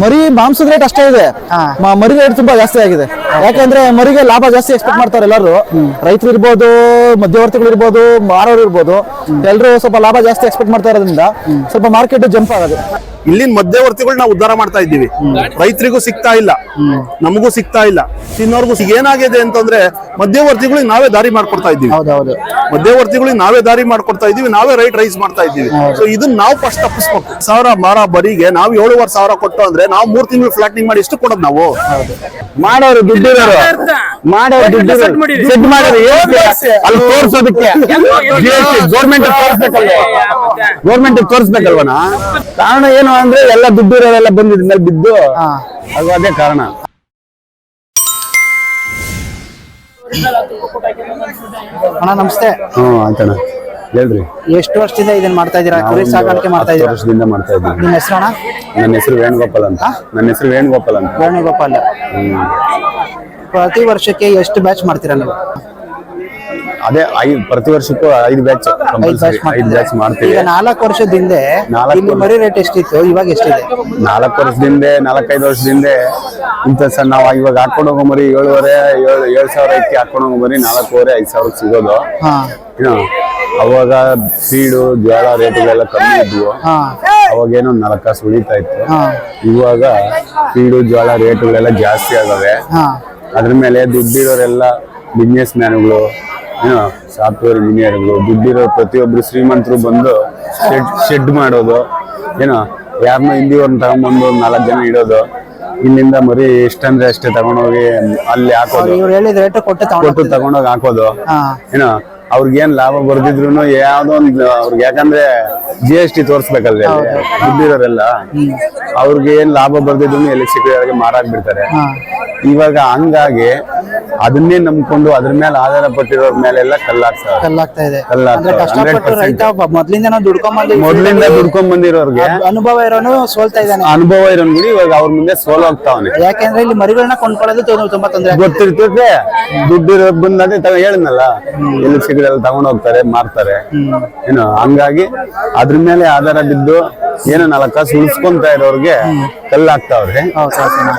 ಮರಿ ಮಾಂಸದ ರೇಟ್ ಅಷ್ಟೇ ಇದೆ. ಮರಿ ರೇಟ್ ತುಂಬಾ ಜಾಸ್ತಿ ಆಗಿದೆ. ಯಾಕಂದ್ರೆ ಮರಿಗೆ ಲಾಭ ಜಾಸ್ತಿ ಎಕ್ಸ್ಪೆಕ್ಟ್ ಮಾಡ್ತಾರೆ ಎಲ್ಲರೂ. ರೈತರು ಇರ್ಬೋದು ಮಧ್ಯವರ್ತಿಗಳು ಇರ್ಬೋದು ಮಾರೋರು ಇರ್ಬೋದು. ಎಲ್ಲರೂ ಸ್ವಲ್ಪ ಲಾಭ ಜಾಸ್ತಿ ಎಕ್ಸ್ಪೆಕ್ಟ್ ಮಾಡ್ತಾ ಇರೋದ್ರಿಂದ ಸ್ವಲ್ಪ ಮಾರ್ಕೆಟ್ ಜಂಪ್ ಆಗೋದು. ಇಲ್ಲಿನ ನಾವು ಉದ್ಧಾರ ಮಾಡ್ತಾ ಇದ್ದೀವಿ. ರೈತರಿಗೂ ಸಿಗ್ತಾ ಇಲ್ಲ. ನಮಗೂ ಸಿಗ್ತಾ ಇಲ್ಲ. ತಿನ್ನೋರ್ಗು ಸಿಗ್- ಏನಾಗಿದೆ ಅಂತಂದ್ರೆ ಮಧ್ಯವರ್ತಿಗಳಿಗೆ ನಾವೇ ದಾರಿ ಮಾಡ್ಕೊಡ್ತಾ ಇದ್ದೀವಿ. ಮಧ್ಯವರ್ತಿಗಳಿಗೆ ನಾವೇ ದಾರಿ ಮಾಡ್ಕೊಡ್ತಾ ಇದ್ದೀವಿ ನಾವೇ ರೈಟ್ ರೈಸ್ ಮಾಡ್ತಾ ಇದ್ದೀವಿ. ಸೊ ಇದನ್ನ ನಾವು ಫಸ್ಟ್ ತಪ್ಪಿಸ್ಬೇಕು. ಸಾವಿರ ಮಾರ ಬರಿಗೆ ನಾವು ಏಳುವರೆ ಸಾವಿರ ಕೊಟ್ಟು ಅಂದ್ರೆ ನಾವು ಮೂರ್ ತಿಂಗಳು ಫ್ಲಾಟ್ನಿಂಗ್ ಮಾಡಿ ಎಷ್ಟು ಕೊಡೋದು ನಾವು? ಮಾಡೋರು ದುಡ್ಡಿರೋರು. ಮಾಡೋರು ದುಡ್ಡಿರೋರು. ಸೆಟ್ ಮಾಡೋರು? ಅಲ್ಲಿ ತೋರ್ಸೋದಕ್ಕೆ. ಗೌರ್ಮೆಂಟ್ ತೋರಿಸ್ಬೇಕಲ್ವ? ಗೌರ್ಮೆಂಟ್ ತೋರಿಸ್ಬೇಕಲ್ವನ? ಕಾರಣ ಏನು ಅಂದ್ರೆ ಎಲ್ಲ ದುಡ್ಡಿರೋರೆಲ್ಲ ಬಂದಿದ್ ಮೇಲೆ ಬಿದ್ದು ಅದು ಅದೇ ಕಾರಣ. ಅಣ್ಣ ನಮಸ್ತೆ. ಹ್ಮ್ ಆಯ್ತಣ್ಣ ಹೇಳ್ರಿ. ಎಷ್ಟು ವರ್ಷದಿಂದ ಇದನ್ನ ಮಾಡ್ತಾ ಇದ್ದೀರಾ? ಕುರಿ ಸಾಕಾಣಿಕೆ ಮಾಡ್ತಾ ಇದ್ದೀರಾ? ವರ್ಷದಿಂದ ಮಾಡ್ತಾ ಇದ್ದೀನಿ ನಿಮ್ಮ ಹೆಸರು ಅಣ್ಣ? ನನ್ನ ಹೆಸರು ವೇಣುಗೋಪಾಲ್ ಅಂತ. ನನ್ನ ಹೆಸರು ವೇಣುಗೋಪಾಲ್ ಅಂತ. ವೇಣುಗೋಪಾಲ್. ಪ್ರತಿ ವರ್ಷಕ್ಕೆ ಎಷ್ಟು ಬ್ಯಾಚ್ ಮಾಡ್ತೀರಾ ನೀವು? ಅದೇ ಐದು ಪ್ರತಿ ವರ್ಷಕ್ಕೂ ಐದು ಬ್ಯಾಚ್ ಐದು ಬ್ಯಾಚ್ ಮಾಡ್ತೀವಿ. ಈಗ ನಾಲ್ಕು ವರ್ಷದ ಹಿಂದೆ ಇಲ್ಲಿ ಮರಿ ರೇಟ್ ಎಷ್ಟಿತ್ತು? ಇವಾಗ ಎಷ್ಟಿದೆ? ನಾಲ್ಕು ವರ್ಷದಿಂದ ನಾಲ್ಕೈದು ವರ್ಷದಿಂದ ಇಂಥ ಸಣ್ಣ ನಾವು ಇವಾಗ ಹಾಕೊಂಡು ಹೋಗೋ ಮರಿ ಏಳುವರೆ ಏಳು ಏಳು ಸಾವಿರ ಐತಿ ಹಾಕೊಂಡು ಹೋಗೋ ಮರಿ ನಾಲ್ಕೂವರೆ ಐದು ಸಾವಿರ ಸಿಗೋದು. ಅವಾಗ ಸೀಡು ಜೋಳ ರೇಟ್ಗಳೆಲ್ಲ ಕಮ್ಮಿ ಇದ್ವು. ಅವಾಗೇನೋ ನಾಲ್ಕು ಕಾಸು ಉಳಿತಾ ಇತ್ತು. ಇವಾಗ ಸೀಡು ಜೋಳ ರೇಟ್ಗಳೆಲ್ಲ ಜಾಸ್ತಿ ಆಗವೆ. ಅದ್ರ ಮೇಲೆ ದುಡ್ಡಿರೋರೆಲ್ಲ ಬಿಸ್ನೆಸ್ ಮ್ಯಾನ್ಗಳು ಏನೋ ಸಾಫ್ಟ್ವೇರ್ ಇಂಜಿನಿಯರ್ಗಳು ದುಡ್ಡಿರೋ ಪ್ರತಿಯೊಬ್ರು ಶ್ರೀಮಂತರು ಬಂದು ಶೆಡ್ ಶೆಡ್ ಮಾಡೋದು ಏನೋ ಯಾರನ್ನೋ ಹಿಂದಿಯವ್ರನ್ನ ತಗೊಂಬಂದು ನಾಲ್ಕು ಜನ ಇಡೋದು ಇಲ್ಲಿಂದ ಮರಿ ಎಷ್ಟಂದ್ರೆ ಅಷ್ಟೇ ತಗೊಂಡೋಗಿ ಅಲ್ಲಿ ಹಾಕೋದು. ಇವ್ರು ಹೇಳಿದ ರೇಟ್ ಕೊಟ್ಟು ಕೊಟ್ಟು ತಗೊಂಡು ತಗೊಂಡೋಗಿ ಹಾಕೋದು. ಏನೋ ಅವ್ರಿಗೇನ್ ಲಾಭ ಬರ್ದಿದ್ರು ಯಾವ್ದೋ ಒಂದು ಅವ್ರಿಗೆ ಯಾಕಂದ್ರೆ ಜಿ ಎಸ್ ಟಿ ತೋರಿಸ್ಬೇಕಲ್ರಿ ದುಡ್ಡಿರೋರೆಲ್ಲ. ಅವ್ರಿಗೆ ಏನ್ ಲಾಭ ಬರ್ದಿದ್ರು ಎಲ್ಲಿ ಸಿಕ್ಕಿದವ್ರಿಗೆ ಮಾರಾಕ್ ಬಿಡ್ತಾರೆ ಇವಾಗ ಹಂಗಾಗಿ ಅದನ್ನೇ ನಂಬ್ಕೊಂಡು ಅದ್ರ ಮೇಲೆ ಆಧಾರ ಪಟ್ಟಿರೋರ್ ಮೇಲೆಲ್ಲ ಕಲ್ಲಾಗ್ತಾರೆ ಕಲ್ಲಾಗ್ತಾ ಇದೆ. ಕಲ್ಲಾಗ್ತವೆ. ಅಂದ್ರೆ ಕಷ್ಟಪಟ್ಟು 100%. ರೈತ ಒಬ್ಬ ಮೊದ್ಲಿಂದ ದುಡ್ಕೊಂಡ್ ಮೊದ್ಲಿಂದ ದುಡ್ಕೊಂಡ್ ಬಂದಿರೋರ್ಗೆ ಅನುಭವ ಇರೋನು ಸೋಲ್ತಾ ಇದ್ದಾನೆ. ಅನುಭವ ಇರೋನ್ಗುಡಿ ಇವಾಗ ಅವ್ರ ಮುಂದೆ ಸೋಲೋಗ್ತಾವನೆ ಯಾಕೆಂದ್ರೆ ಇಲ್ಲಿ ಮರಿಗಳನ್ನ ಕೊಂಡ್ಕೊಳ್ಳೋದು ತುಂಬಾ ತೊಂದರೆ ಗೊತ್ತಿರ್ತದೆ ದುಡ್ಡಿರೋ ಬಂದ್ ಅದೇ ತಗ ಹೇಳಿದ್ನಲ್ಲ. ಎಲ್ಲಿ ಸಿಗದೆಲ್ಲ ತಗೊಂಡ್ ಹೋಗ್ತಾರೆ ಮಾರ್ತಾರೆ. ಏನು ಹಂಗಾಗಿ ಅದ್ರ ಮೇಲೆ ಆಧಾರ ಬಿದ್ದು ಏನೋ ನಾಲ್ಕು ಕಾಸು ಉಳಿಸ್ಕೊಂತ ಇರೋರ್ಗೆ ಕಲ್ಲಾಗ್ತಾವ್ರೆ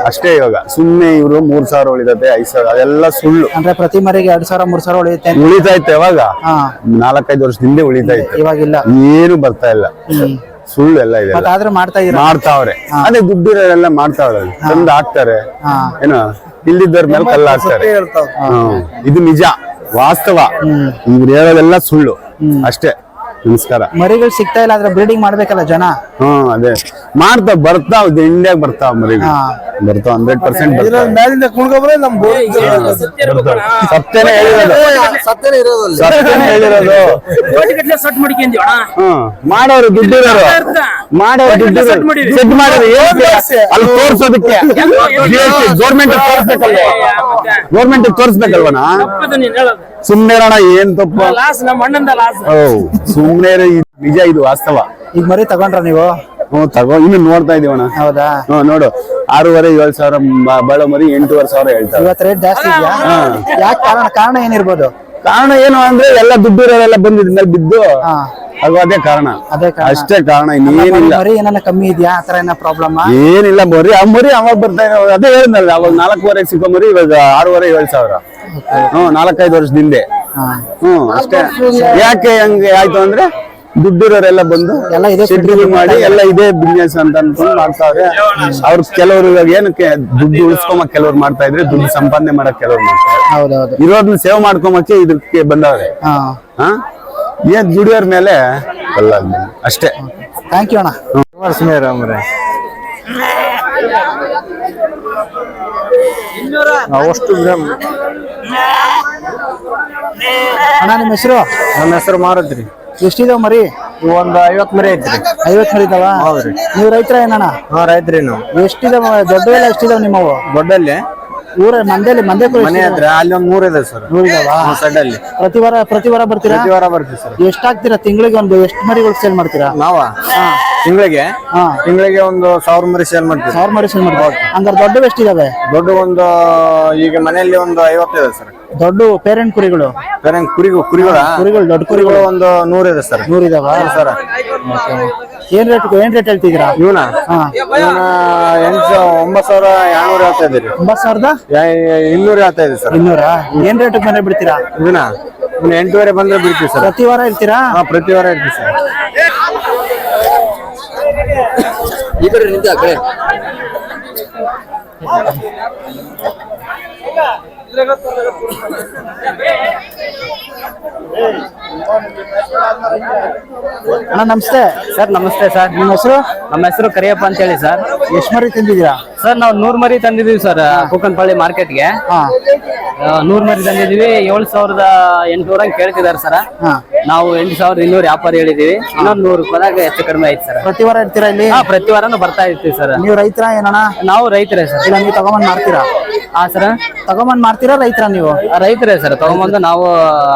ಅಷ್ಟೇ ಇವಾಗ ಸುಮ್ಮನೆ ಇವರು ಮೂರ್ ಸಾವಿರ ಉಳಿದತೆ ಐದ್ ಸಾವಿರ ಅದೆಲ್ಲ ಸುಳ್ಳು. ಅಂದ್ರೆ ಪ್ರತಿ ಮರಿಗೆ ಎರಡ್ ಸಾವಿರ ಮೂರ್ ಸಾವಿರ ಉಳಿಯುತ್ತೆ? ಅಂತ. ಉಳಿತಾ ಇತ್ತು ಯಾವಾಗ? ಹಾ. ನಾಲ್ಕೈದು ವರ್ಷದ ಹಿಂದೆ ಉಳಿತಾ ಇತ್ತು. ಇವಾಗಿಲ್ಲ. ಏನು ಬರ್ತಾ ಇಲ್ಲ. ಸುಳ್ಳು ಎಲ್ಲ ಇದೆ. ಆದ್ರೆ ಮಾಡ್ತಾ ಇದ್ರೆ ಮಾಡ್ತಾವ್ರೆ. ಅದೇ ದುಡ್ಡಿರೋರೆಲ್ಲ ಮಾಡ್ತಾವ್ರೆ ತಂದು ಹಾಕ್ತಾರೆ. ಏನು ಇಲ್ದಿದ್ದವ್ರ ಮೇಲೆ ಕಲ್ಲ ಹಾಕ್ತಾರೆ. ಇದು ನಿಜ. ವಾಸ್ತವ. ಇವ್ರು ಹೇಳೋದೆಲ್ಲ ಸುಳ್ಳು. ಅಷ್ಟೇ. ನಮಸ್ಕಾರ. ಮರಿಗಳು ಸಿಗ್ತಾ ಇಲ್ಲ ಆದ್ರೆ ಬ್ರೀಡಿಂಗ್ ಮಾಡ್ಬೇಕಲ್ಲ ಜನ? ಹ್ಮ್ ಅದೇ. ಮಾಡ್ತಾ ಬರ್ತಾವ್ ಇಂಡಿಯಾಗ ಬರ್ತಾವ ಮರಿಗಳು. ಬರ್ತಾವ ಬರ್ತಾವ್. ಹಂಡ್ರೆಡ್ ಪರ್ಸೆಂಟ್ ಮೇಲಿಂದ ಕುಣ್ಕೊಬ್ರೆ ನಮ್ ಸತ್ಯನೇ ಹೇಳಿರೋದು. ಸತ್ಯನೇ ಇರೋದಲ್ಲಿ ಸತ್ಯನೇ ಹೇಳಿರೋದು. ಸಟ್ ಮಾಡ್ಕೊಂಡಿ ಅಣ್ಣ ಹ್ಮ್ ಮಾಡೋರು ದುಡ್ಡಿರೋರು. ಮಾಡೋರು ದುಡ್ಡಿರೋರು. ಸೆಟ್ ಮಾಡೋರು? ಅಲ್ಲಿ ತೋರ್ಸೋದಕ್ಕೆ. ಗೌರ್ಮೆಂಟ್ ತೋರ್ಸ್ಬೇಕಲ್ವ? ಗೌರ್ಮೆಂಟ್ ತೋರ್ಸ್ಬೇಕಲ್ವನ? ತಪ್ಪದು ನೀನ್ ಹೇಳೋದು. ಸುಮ್ನೆ ಅಣ್ಣ ಏನ್ ತಪ್ಪು? ಲಾಸ್ ನಮ್ಮ ಅಣ್ಣಂದ ಲಾಸ್ ಓ ಸುಮ್ನೆ ಇದು ನಿಜ ಇದು ವಾಸ್ತವ. ಈಗ ಮರಿ ತಗೊಂಡ್ರ ನೀವು? ಹ್ಮ್ ತಗೋ ಇನ್ನು ನೋಡ್ತಾ ಇದೀವಣ ಹೌದಾ? ಹ್ಮ್ ನೋಡು ಆರೂವರೆ ಏಳು ಸಾವಿರ ಬ- ಬಾಳೋ ಮರಿ ಎಂಟೂವರೆ ಸಾವಿರ ಹೇಳ್ತಾರೆ. ಇವತ್ತು ರೇಟ್ ಜಾಸ್ತಿ ಇದೆಯಾ? ಯಾಕೆ ಕಾರಣ ಕಾರಣ ಏನಿರ್ಬೋದು? ಕಾರಣ ಏನು ಅಂದ್ರೆ ಎಲ್ಲ ದುಡ್ಡಿರೋರೆಲ್ಲ ಬಂದಿದ್ ಮೇಲೆ ಬಿದ್ದು ಹಾ. ಅದು ಅದೇ ಕಾರಣ. ಅದೇ ಕಾರಣ. ಅಷ್ಟೇ ಕಾರಣ ಇನ್ನೇನಿಲ್ಲ. ಮರಿ ಏನಾನ ಕಮ್ಮಿ ಇದೆಯಾ? ಆತರ ಏನೋ ಪ್ರಾಬ್ಲಮ್ ಏನಿಲ್ಲ ಮರಿ ಆ ಮರಿ ಅವಾಗ ಬರ್ತಾ ಇರೋ ಅದೇ ಹೇಳಿದ್ನಲ್ಲ ಅವಾಗ ನಾಲ್ಕೂವರೆ ಸಿಕ್ಕೋ ಮರಿ ಇವಾಗ ಆರೂವರೆ ಏಳು ಸಾವಿರ. ಹ್ಮ್ ನಾಲ್ಕೈದು ವರ್ಷದಿಂದೆ ಹ್ಮ್ ಅಷ್ಟೇ. ಯಾಕೆ ಹಂಗೆ ಆಯ್ತು ಅಂದ್ರೆ ದುಡ್ಡಿರೋರೆಲ್ಲ ಬಂದು ಎಲ್ಲ ಇದೇ ಶೆಡ್ಗಳು ಮಾಡಿ ಎಲ್ಲ ಇದೇ ಬಿಸ್ನೆಸ್ ಅಂತ ಅನ್ಕೊಂಡು ಮಾಡ್ತಾವ್ರೆ. ಅವ್ರ ಕೆಲವರು ಇವಾಗ ಏನಕ್ಕೆ ದುಡ್ಡು ಉಳಿಸ್ಕೊಂಬಕ್ ಕೆಲವ್ರು ಮಾಡ್ತಾ ಇದ್ರೆ ದುಡ್ಡು ಸಂಪಾದನೆ ಮಾಡಕ್ ಕೆಲವ್ರು ಮಾಡ್ತಾರೆ. ಇರೋದ್ನ ಇರೋದನ್ನ ಸೇವ್ ಮಾಡ್ಕೊಂಬಕ್ಕೆ ಇದಕ್ಕೆ ಬಂದವ್ರೆ. ಏನ್ ದುಡಿಯೋರ್ ಮೇಲೆ ಅಲ್ಲ ಅಷ್ಟೇ. ಥ್ಯಾಂಕ್ ಯು ಅಣ್ಣ. ಅಷ್ಟು ಅಣ್ಣ ನಿಮ್ಮ ಹೆಸರು? ನನ್ನ ಹೆಸರು ಮಾರದ್ರಿ. ಎಷ್ಟಿದಾವ ಮರಿ? ಒಂದ್ ಐವತ್ ಮರಿ ಐತ್ರಿ. ಐವತ್ ಮರಿ ಇದಾವ? ನೀವು ರೈತರ ಏನಣ್ಣ? ಹಾ ರೈತ್ರಿ ನಾವು. ಎಷ್ಟಿದಾವ ದೊಡ್ಡ ಎಷ್ಟಿದಾವ ನಿಮ್ಮವು? ದೊಡ್ಡಲ್ಲಿ ಊರ ಮಂದೇಲಿ ಮಂದೆ ಮನೆ ಹತ್ರ ಅಲ್ಲಿ ಒಂದ್ ಮೂರ್ ಇದೆ ಸರ್. ನೂರಿದಾವ ಸಡ್ಡಲ್ಲಿ ಪ್ರತಿ ವಾರ ಪ್ರತಿ ವಾರ ಬರ್ತೀರಾ? ಪ್ರತಿ ವಾರ ಬರ್ತೀವಿ ಸರ್. ಎಷ್ಟಾಗ್ತೀರಾ ತಿಂಗಳಿಗೆ ಒಂದು? ಎಷ್ಟು ಮರಿಗಳು ಸೇಲ್ ಮಾಡ್ತೀರಾ? ನಾವ? ತಿಂಗಳಿಗೆ? ಹಾ. ತಿಂಗಳಿಗೆ ಒಂದು ಸಾವಿರ ಮರಿ ಸೇಲ್ ಮಾಡ್ತೀವಿ. ಸಾವಿರ ಮರಿ ಸೇಲ್ ಮಾಡ್ತೀರಾ? ಹಂಗಾರೆ ದೊಡ್ಡ ಎಷ್ಟು ಇದಾವೆ ದೊಡ್ಡ ಒಂದು ಈಗ ಮನೆಯಲ್ಲಿ ಒಂದು ಐವತ್ತಿದೆ ಸರ್. ದೊಡ್ಡ ಪೇರೆಂಟ್ ಕುರಿಗಳು? ಪೇರೆಂಟ್ ಕುರಿಗಳು ಕುರಿಗಳ? ಕುರಿಗಳು ದೊಡ್ಡ ಕುರಿಗಳು ಒಂದು ಒಂದು ನೂರಿದೆ ಸರ್. ನೂರಿದಾವ ಸರ್. ಏನ್ ರೇಟ್ ಏನ್ ರೇಟ್ ಹೇಳ್ತಿದ್ದೀರಾ? ಇವನ? ಎಂಟು ಒಂಬತ್ತು ಸಾವಿರ ಎರಡ್ನೂರ ಹೇಳ್ತಾ ಇದ್ದೀರಿ. ಒಂಬತ್ತು ಸಾವಿರದ? ಇನ್ನೂರ ಹೇಳ್ತಾ ಇದೆ ಸರ್. ಇನ್ನೂರ? ಏನ್ ರೇಟ್ ಬಂದ್ರೆ ಬಿಡ್ತೀರಾ? ಇವನ? ಇನ್ನು ಎಂಟೂವರೆ ಬಂದ್ರೆ ಬಿಡ್ತೀವಿ ಸರ್. ಪ್ರತಿ ವಾರ ಇರ್ತೀರಾ? ಹಾ ಪ್ರತಿ ವಾರ ಇರ್ತೀವಿ ಸರ್. ಅಣ್ಣ ನಮಸ್ತೆ. ಸರ್ ನಮಸ್ತೆ ಸರ್. ನಿಮ್ಮ ಹೆಸರು? ನಮ್ಮ ಹೆಸರು ಕರಿಯಪ್ಪ ಅಂತ ಹೇಳಿ ಸರ್. ಎಷ್ಟು ಮರಿ ತಂದಿದ್ದೀರಾ? ಸರ್ ನಾವು ನೂರ್ ಮರಿ ತಂದಿದೀವಿ ಸರ್ ಕುಕ್ಕನಪಳ್ಳಿ ಮಾರ್ಕೆಟ್ಗೆ. ನೂರ್ ಮರಿ ತಂದಿದೀವಿ ಏಳು ಸಾವಿರದ ಎಂಟುನೂರ ಕೇಳ್ತಿದಾರೆ ಸರ್. ನಾವು ಎಂಟು ಸಾವಿರದ ಇನ್ನೂರು ವ್ಯಾಪಾರ ಹೇಳಿದೀವಿ ಇನ್ನೊಂದು ನೂರು ರೂಪಾಯಿದಾಗ ಹೆಚ್ಚು ಕಡಿಮೆ ಆಯ್ತು ಸರ್. ಪ್ರತಿ ವಾರ ಇರ್ತೀರಾ ಇಲ್ಲಿ? ಪ್ರತಿ ವಾರನು ಬರ್ತಾ ಇರ್ತೀವಿ ಸರ್. ನೀವು ರೈತರ ಏನಣ್ಣ? ನಾವು ರೈತರೇ ಸರ್. ಇಲ್ಲ ನೀವು ತಗೊಂಬಂದ್ ಮಾಡ್ತೀರಾ ಹಾ ಸರ್. ತಗೊಂಬಂದ್ ಮಾಡ್ತೀರಾ ರೈತರ ನೀವು? ರೈತರೇ ಸರ್ ತಗೊಂಬಂದು ನಾವು